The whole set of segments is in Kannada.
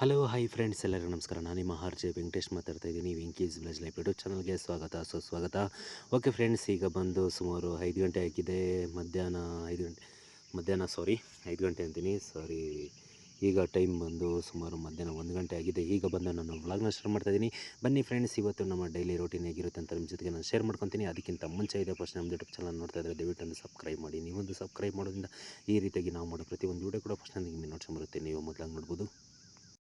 ಹಲೋ ಹಾಯ್ ಫ್ರೆಂಡ್ಸ್ ಎಲ್ಲರಿಗೂ ನಮಸ್ಕಾರ. ನಾನು ನಿಮ್ಮ ಆರ್ ಜೆ ವೆಂಕಟೇಶ್ ಮಾತಾಡ್ತಾ ಇದ್ದೀನಿ. ವೆಂಕೀಸ್ ವಿಲೇಜ್ ಲೈಫ್ ಯೂಟ್ಯೂಬ್ ಚಾನಲ್ಗೆ ಸ್ವಾಗತ ಸುಸ್ವಾಗತ ಓಕೆ ಫ್ರೆಂಡ್ಸ್ ಈಗ ಬಂದು ಸುಮಾರು ಐದು ಗಂಟೆ ಆಗಿದೆ. ಮಧ್ಯಾಹ್ನ ಐದು ಗಂಟೆ, ಮಧ್ಯಾಹ್ನ ಸಾರಿ ಐದು ಗಂಟೆ ಅಂತೀನಿ. ಸಾರಿ ಈಗ ಟೈಮ್ ಬಂದು ಸುಮಾರು ಮಧ್ಯಾಹ್ನ ಒಂದು ಗಂಟೆ ಆಗಿದೆ. ಈಗ ಬಂದು ನಾನು ವ್ಲಾಗ್ನ ಶೇರ್ ಮಾಡ್ತಾ ಇದ್ದೀನಿ. ಬನ್ನಿ ಫ್ರೆಂಡ್ಸ್ ಇವತ್ತು ನಮ್ಮ ಡೈಲಿ ರೋಟೀನ್ ಆಗಿರುತ್ತೆ ಅಂತ ನಿಮ್ಮ ಜೊತೆಗೆ ನಾನು ಶೇರ್ ಮಾಡ್ಕೊತೀನಿ. ಅದಕ್ಕಿಂತ ಮುಂಚೆ ಇದೆ ಫಸ್ಟ್ ನಮ್ಮ ಯೂಟ್ಯೂಬ್ ಚಾನಲ್ ನೋಡ್ತಾ ಇದ್ದರೆ ದಯವಿಟ್ಟು ಒಂದು ಸಬ್ಸ್ಕ್ರೈಬ್ ಮಾಡಿ. ನೀವೊಂದು ಸಬ್ಸ್ಕ್ರೈಬ್ ಮಾಡೋದ್ರಿಂದ ಈ ರೀತಿಯಾಗಿ ನಾವು ಮಾಡೋ ಪ್ರತಿಯೊಂದು ವೀಡಿಯೋ ಕೂಡ ಫಸ್ಟ್ ನಿಮಗೆ ನೋಡ್ಕೊಂಬರುತ್ತೆ ನೀವು ಮೊದಲಾಗಿ ನೋಡ್ಬೋದು.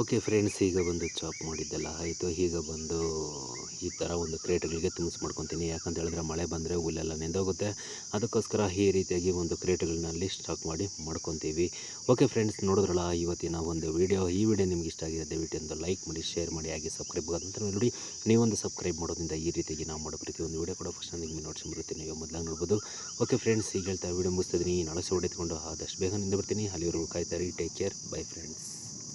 ಓಕೆ ಫ್ರೆಂಡ್ಸ್ ಈಗ ಬಂದು ಚಾಪ್ ಮಾಡಿದ್ದೆಲ್ಲ ಆಯಿತು. ಈಗ ಬಂದು ಈ ಥರ ಒಂದು ಕ್ರೇಟ್ಗಳಿಗೆ ತುಂಬಿಸಿ ಮಾಡ್ಕೊತೀನಿ. ಯಾಕಂತ ಹೇಳಿದ್ರೆ ಮಳೆ ಬಂದರೆ ಹುಲ್ಲೆಲ್ಲ ನೆಂದೋಗುತ್ತೆ. ಅದಕ್ಕೋಸ್ಕರ ಈ ರೀತಿಯಾಗಿ ಒಂದು ಕ್ರೇಟ್ಗಳನ್ನಲ್ಲಿ ಸ್ಟಾಕ್ ಮಾಡಿ ಮಾಡ್ಕೊತೀವಿ. ಓಕೆ ಫ್ರೆಂಡ್ಸ್ ನೋಡಿದ್ರಲ್ಲ, ಇವತ್ತಿನ ಒಂದು ವೀಡಿಯೋ ಈ ವಿಡಿಯೋ ನಿಮ್ಗೆ ಇಷ್ಟ ಆಗಿದೆ ದಯವಿಟ್ಟು ಒಂದು ಲೈಕ್ ಮಾಡಿ ಶೇರ್ ಮಾಡಿ, ಹಾಗೆ ಸಬ್ಸ್ಕ್ರೈಬ್ ಆಗೋದಂತ ನೋಡಿ ನೀವೊಂದು ಸಬ್ಸ್ಕ್ರೈಬ್ ಮಾಡೋದ್ರಿಂದ ಈ ರೀತಿಯಾಗಿ ನಾವು ಮಾಡೋ ಒಂದು ವೀಡಿಯೋ ಕೂಡ ಫಸ್ಟ್ ನಿಮಗೆ ನೋಡ್ಸ್ಕೊಂಡ್ಬರುತ್ತೆ ನೀವು ಮೊದಲಾಗಿ ನೋಡ್ಬೋದು. ಓಕೆ ಫ್ರೆಂಡ್ಸ್ ಈಗ ಹೇಳ್ತಾ ವೀಡಿಯೋ ಮುಗಿಸ್ತಿದ್ದೀನಿ ನಾಳೆ ಹೊಡೆದುಕೊಂಡು ಆದಷ್ಟು ಬೇಗ ನಿಂದ ಬರ್ತೀನಿ ಅಲ್ಲಿವರೆಗೂ ಕಾಯ್ತಾರೆ ಟೇಕ್ ಕೇರ್ ಬೈ ಫ್ರೆಂಡ್ಸ್